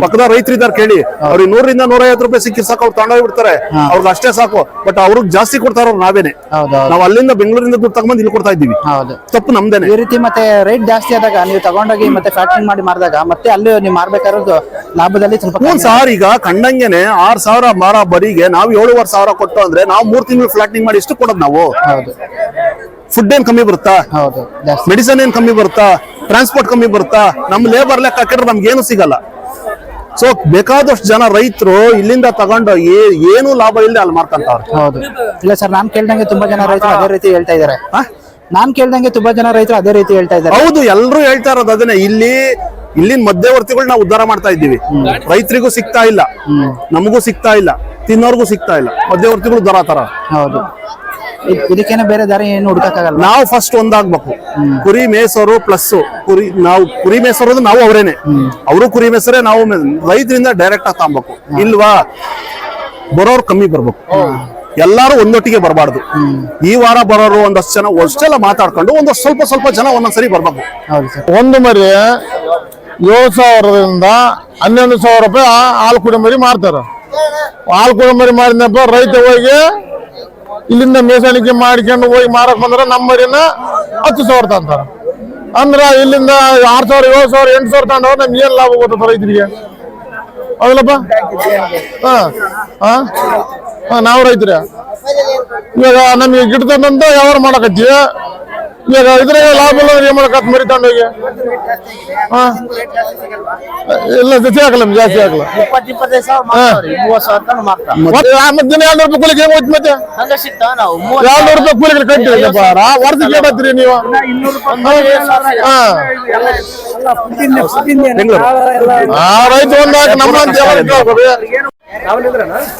ಪಕ್ಕದ ರೈತರಿದ್ದಾರೆ ಕೇಳಿ. ಅವ್ರಿಗೆ ನೂರಿಂದ ನೂರೈವತ್ತು ರೂಪಾಯಿ ಸಿಕ್ಕಿರ್ ಸಾಕು ಅವ್ರು ತಗೊಂಡೋಗಿ ಬಿಡ್ತಾರೆ ಅವ್ರಿಗೆ ಅಷ್ಟೇ ಸಾಕು. ಬಟ್ ಅವ್ರಿಗೆ ಜಾಸ್ತಿ ಕೊಡ್ತಾರ ನಾವೇನೆ. ನಾವ್ ಅಲ್ಲಿಂದ ಬೆಂಗಳೂರಿಂದ ದುಡ್ಡು ತಗೊಂಡ್ ಇಲ್ಲಿ ಕೊಡ್ತಾ ಇದ್ದೀವಿ. ಹೌದು. ತಪ್ಪು ನಮ್ದೇನೆ. ಈ ರೀತಿ ಮತ್ತೆ ರೇಟ್ ಜಾಸ್ತಿ ಆದಾಗ ನೀವು ತಗೊಂಡೋಗಿ ಮತ್ತೆ ಫ್ಯಾಕ್ಟ್ರಿಂಗ್ ಮಾಡಿ ಮಾರಿದಾಗ ಮತ್ತೆ ಅಲ್ಲಿ ನೀವು ಮಾರ್ಬೇಕಾದ್ರೆ ಲಾಭದಲ್ಲಿ ಸ್ವಲ್ಪ ಸಾರ್ ಈಗ ಕಂಡಂಗೆನೆ ಆರ್ ಸಾವಿರ ಮಾರ ಬರಿಗೆ ನಾವು ಏಳುವರೆ ಸಾವಿರ ಕೊಟ್ಟು ಅಂದ್ರೆ ನಾವು ಮೂರ್ ತಿಂಗಳು ಫ್ಲಾಟ್ನಿಂಗ್ ಮಾಡಿ ಇಷ್ಟು ಕೊಡೋದು ನಾವು. ಹೌದು. ಫುಡ್ ಏನ್ ಕಮ್ಮಿ ಬರುತ್ತಾ? ಹೌದು ಜಾಸ್ತಿ. ಮೆಡಿಸನ್ ಏನ್ ಕಮ್ಮಿ ಬರುತ್ತಾ? ಟ್ರಾನ್ಸ್ಪೋರ್ಟ್ ಕಮ್ಮಿ ಬರುತ್ತಾ? ನಮ್ ಲೇಬರ್ ಲೆಕ್ಕ ಹಾಕಿದ್ರೆ ನಮ್ಗೆ ಏನು ಸಿಗಲ್ಲ. ಸೊ ಬೇಕಾದಷ್ಟು ಜನ ರೈತರು ಇಲ್ಲಿಂದ ತಗೊಂಡು ಏನು ಲಾಭ ಇಲ್ಲದೆ ಅಲ್ಲಿ ಮಾರ್ಕಂತಾವ್ರೆ ಹೌದು. ಇಲ್ಲ ಸರ್ ನಾನ್ ಕೇಳ್ದಂಗೆ ತುಂಬಾ ಜನ ರೈತರು ಅದೇ ರೀತಿ ಹೇಳ್ತಾ ಇದಾರೆ. ನಾನ್ ಕೇಳ್ದಂಗೆ ತುಂಬಾ ಜನ ರೈತರು ಅದೇ ರೀತಿ ಹೇಳ್ತಾ ಇದಾರೆ. ಹೌದು ಎಲ್ಲರೂ ಹೇಳ್ತಾ ಇರೋದು ಅದನ್ನೇ. ಇಲ್ಲಿ ಇಲ್ಲಿನ ಮಧ್ಯವರ್ತಿಗಳು ನಾವು ಉದ್ಧಾರ ಮಾಡ್ತಾ ಇದ್ದೀವಿ. ರೈತರಿಗೂ ಸಿಗ್ತಾ ಇಲ್ಲ. ನಮಗೂ ಸಿಗ್ತಾ ಇಲ್ಲ. ತಿನ್ನೋರ್ಗೂ ಸಿಗ್ತಾ ಇಲ್ಲ. ಮಧ್ಯವರ್ತಿಗಳು ದರ ತರ ಹೌದು. ಇದಕ್ಕೇನೆ ಬೇರೆ ದಾರಿ ಏನು ಹುಡುಕಕ್ಕಾಗಲ್ಲ ನಾವು ಫಸ್ಟ್ ಒಂದಾಗ್ಬೇಕು. ಕುರಿ ಮೇಸರು ಪ್ಲಸ್ ಕುರಿ ನಾವು ಕುರಿ ಮೇಸರು ನಾವು ಅವರೇನೆ. ಅವರು ಕುರಿ ಮೇಸರೇ ನಾವು ರೈತರಿಂದ ಡೈರೆಕ್ಟ್ ಆಗಿ ತಗೊಬೇಕು ಇಲ್ವಾ? ಬರೋರು ಕಮ್ಮಿ ಬರ್ಬೇಕು. ಎಲ್ಲಾರು ಒಂದೊಟ್ಟಿಗೆ ಬರಬಾರ್ದು. ಈ ವಾರ ಬರೋರು ಒಂದಷ್ಟು ಜನ ಅಷ್ಟೆಲ್ಲ ಮಾತಾಡ್ಕೊಂಡು ಒಂದಷ್ಟು ಸ್ವಲ್ಪ ಸ್ವಲ್ಪ ಜನ ಒಂದೊಂದ್ಸರಿ ಬರ್ಬೇಕು. ಒಂದು ಮರಿ ಏಳು ಸಾವಿರದಿಂದ ಹನ್ನೊಂದು ಸಾವಿರ ರೂಪಾಯಿ ಹಾಲು ಕುಡಿ ಮರಿ ಮಾರ್ತಾರ. ಹಾಲು ಕುಡಿ ಮರಿ ಮಾರಿದಪ್ಪ ರೈತ ಹೋಗಿ ಇಲ್ಲಿಂದ ಮೇಸಾಣಿಕೆ ಮಾಡ್ಕೊಂಡು ಹೋಗಿ ಮಾರಕ್ ಬಂದ್ರೆ ನಮ್ಮ ಮರಿನ ಹತ್ತು ಸಾವಿರ ತಂತಾರ. ಅಂದ್ರ ಇಲ್ಲಿಂದ ಆರ್ ಸಾವಿರ, ಏಳು ಸಾವಿರ, ಎಂಟು ಸಾವಿರ ತಂಡ ನಮ್ಗೆ ಏನ್ ಲಾಭ ಗೊತ್ತ ರೈತರಿಗೆ? ಹೌದಲ್ಲಪ್ಪ? ಹಾ ನಾವು ರೈತರ. ಇವಾಗ ನಮಗೆ ಗಿಡದಂತ ವ್ಯವಹಾರ ಮಾಡಕತ್ತೀವಿ ಇವಾಗ ಇದ್ರಾಗ ಲಾಭ ಇಲ್ಲ ಏನ್ ಮಾಡಕತ್ ಮರಿ ತಗೊಂಡೋಗಿ ಹಾ? ಇಲ್ಲ ಜಾಸ್ತಿ ಹಾಕಲ್ಲ ನಮ್ಗೆ ಜಾಸ್ತಿ ಆಗಲ್ಲ. ಮತ್ತೆ ಆ ಮತ್ತೆ ದಿನ ಎರಡು ರೂಪಾಯಿ ಕೂಲಿಗೆ ಹೆಂಗ್ ಹೋಯ್ತು ಮತ್ತೆ? ಎರಡು ರೂಪಾಯಿ ಕೂಲಿಗೆ ಕಟ್ಟಿ ವರ್ಷ ಕೇಳತ್ತೀರಿ ನೀವು. ಹಾ. ಆ ರೈತ ಒಂದಾಗ ನಮ್ಮ ಅಂತ?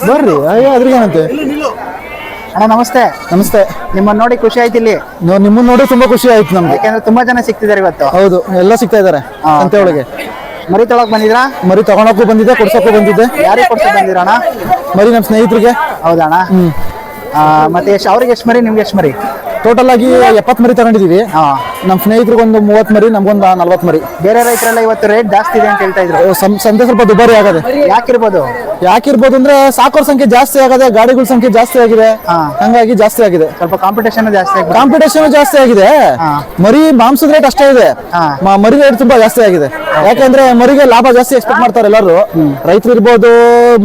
ಬರ್ರಿ ಅಯ್ಯೋ ಅದ್ರಿಗೇನಂತೆ? ಅಣ್ಣ ನಮಸ್ತೆ. ನಮಸ್ತೆ. ನಿಮ್ಮನ್ನ ನೋಡಿ ಖುಷಿ ಆಯ್ತು ಇಲ್ಲಿ. ನಿಮ್ಮನ್ನ ನೋಡಿ ತುಂಬಾ ಖುಷಿ ಆಯ್ತು ನಮ್ಗೆ. ಯಾಕಂದ್ರೆ ತುಂಬಾ ಜನ ಸಿಕ್ತಿದ್ದಾರೆ ಇವತ್ತು. ಹೌದು ಎಲ್ಲ ಸಿಗ್ತಾ ಇದಾರೆ ಸಂತೆ ಒಳಗೆ ಮರಿ ತೊಳಕ್ ಬಂದಿದ್ರಾ? ಮರಿ ತಗೊಳಕ್ಕೂ ಬಂದಿದ್ದೆ ಕೊಡ್ಸಕ್ಕೂ ಬಂದಿದ್ದೆ. ಯಾರಿಗೆ ಕೊಡ್ಸಕ್ ಬಂದಿರಣ್ಣ ಮರಿ ನಮ್ಮ ಸ್ನೇಹಿತರಿಗೆ. ಹೌದಣ್ಣ ಆ, ಮತ್ತೆ ಎಷ್ಟು ಅವ್ರಿಗೆ ಎಷ್ಟು ಮರಿ ನಿಮ್ಗೆ ಎಷ್ಟು ಮರಿ? ಟೋಟಲ್ ಆಗಿ ಎಪ್ಪತ್ ಮರಿ ತಗೊಂಡಿದೀವಿ. ಆ ನಮ್ಮ ಸ್ನೇಹಿತರಿಗೆ ಒಂದು ಮೂವತ್ ಮರಿ ನಮ್ಗೊಂದು ನಲ್ವತ್ ಮರಿ. ಬೇರೆ ರೈತರೆಲ್ಲ ಇವತ್ತು ರೇಟ್ ಜಾಸ್ತಿ ಇದೆ ಅಂತ ಹೇಳ್ತಾ ಇದ್ರು. ಸಂತೆ ಸ್ವಲ್ಪ ದುಬಾರಿ ಆಗದೆ. ಯಾಕಿರ್ಬೋದು? ಯಾಕಿರ್ಬೋದು ಅಂದ್ರೆ ಸಾಕೋರ್ ಸಂಖ್ಯೆ ಜಾಸ್ತಿ ಆಗದೆ ಗಾಡಿಗಳ ಸಂಖ್ಯೆ ಜಾಸ್ತಿ ಆಗಿದೆ. ಹಂಗಾಗಿ ಜಾಸ್ತಿ ಆಗಿದೆ. ಸ್ವಲ್ಪ ಕಾಂಪಿಟೇಷನ್ ಜಾಸ್ತಿ ಕಾಂಪಿಟೇಷನ್ ಜಾಸ್ತಿ ಆಗಿದೆ. ಮರಿ ಮಾಂಸದ ರೇಟ್ ಅಷ್ಟೇ ಇದೆ. ಮರಿ ರೇಟ್ ತುಂಬಾ ಜಾಸ್ತಿ ಆಗಿದೆ. ಯಾಕೆಂದ್ರೆ ಮರಿಗೆ ಲಾಭ ಜಾಸ್ತಿ ಎಕ್ಸ್ಪೆಕ್ಟ್ ಮಾಡ್ತಾರೆ ಎಲ್ಲರೂ. ರೈತರು ಇರ್ಬೋದು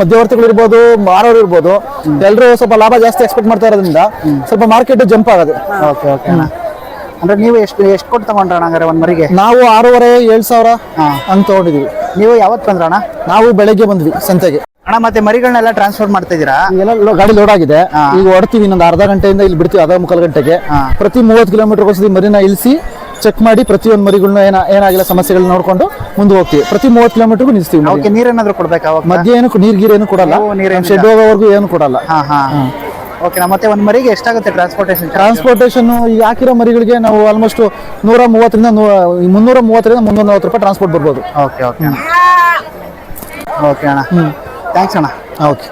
ಮಧ್ಯವರ್ತಿಗಳು ಇರ್ಬೋದು ಮಾರೋರು ಇರ್ಬೋದು ಎಲ್ಲರೂ ಸ್ವಲ್ಪ ಲಾಭ ಜಾಸ್ತಿ ಎಕ್ಸ್ಪೆಕ್ಟ್ ಮಾಡ್ತಾ ಇರೋದ್ರಿಂದ ಸ್ವಲ್ಪ ಮಾರ್ಕೆಟ್ ಜಂಪ್ ಆಗದೆ. Okay okay. ಅಣ್ಣ ಅಂದ್ರೆ ನೀವು ಎಷ್ಟು ಎಷ್ಟು ಕೊಟ್ಟು ತಗೊಂಡ್ರಣ್ಣ ಹಂಗಾರೆ ಒಂದ್ ಮರಿಗೆ? ನಾವು ಆರೂವರೆ ಏಳ್ ಸಾವಿರ. ಹಂಗ್ ತಗೊಂಡಿದೀವಿ. ನೀವು ಯಾವತ್ತು ಬಂದ್ರಣ್ಣ ನಾವು ಬೆಳಗ್ಗೆ ಬಂದ್ವಿ ಸಂತೆಗೆ. ಅಣ್ಣ ಮತ್ತೆ ಮರಿಗಳನ್ನೆಲ್ಲ ಟ್ರಾನ್ಸ್ಫರ್ ಮಾಡ್ತಾ ಇದೀರಾ? ಎಲ್ಲ ಲೋ- ಗಾಡಿ ಲೋಡ್ ಆಗಿದೆ. ಈಗ ಹೊಡ್ತೀವಿ ಇನ್ನೊಂದು ಅರ್ಧ ಗಂಟೆಯಿಂದ ಇಲ್ಲಿ ಬಿಡ್ತೀವಿ ಅರ್ಧ ಮುಕ್ಕಾಲು ಗಂಟೆಗೆ. ಪ್ರತಿ ಮೂವತ್ತು ಕಿಲೋಮೀಟರ್ ಒಂದ್ಸತಿ ಮರಿನ ಇಳಿಸಿ ಚೆಕ್ ಮಾಡಿ ಪ್ರತಿಯೊಂದು ಮರಿಗಳನ್ನ ಏನ ಏನಾಗಿಲ್ಲ ಸಮಸ್ಯೆಗಳನ್ನ ನೋಡ್ಕೊಂಡು ಮುಂದೆ ಹೋಗ್ತೀವಿ. ಪ್ರತಿ ಮೂವತ್ತು ಕಿಲೋಮೀಟರ್ಗೂ ನಿಲ್ಸ್ತೀವಿ ಮರಿನ. ಅವಕ್ಕೆ ನೀರೇನಾದ್ರೂ ಕೊಡ್ಬೇಕಾ ಅವಾಗ ಮಧ್ಯ ಏನು ನೀರ್ ಗೀರ್ ಏನು ಕೊಡಲ್ಲ. ಓ, ನೀರೇನಿಲ್ಲ. ಶೆಡ್ ಹೋಗೋವರೆಗೂ ಏನು ಕೊಡಲ್ಲ. ಹಾ ಹಾ. ಓಕೆ ಅಣ್ಣ ಮತ್ತೆ ಒಂದು ಮರಿಗೆ ಎಷ್ಟಾಗುತ್ತೆ ಟ್ರಾನ್ಸ್ಪೋರ್ಟೇಷನ್ ಟ್ರಾನ್ಸ್ಪೋರ್ಟೇಷನ್ ಈಗ ಹಾಕಿರೋ ಮರಿಗಳಿಗೆ ನಾವು ಆಲ್ಮೋಸ್ಟ್ ನೂರ ಮೂವತ್ತರಿಂದ ಮುನ್ನೂರ ಮೂವತ್ತರಿಂದ ಮುನ್ನೂರ ನಲವತ್ತು ರೂಪಾಯಿ ಟ್ರಾನ್ಸ್ಪೋರ್ಟ್ ಬರ್ಬೋದು. ಓಕೆ ಓಕೆ ಓಕೆ ಅಣ್ಣ. ಥ್ಯಾಂಕ್ಸ್ ಅಣ್ಣ. ಓಕೆ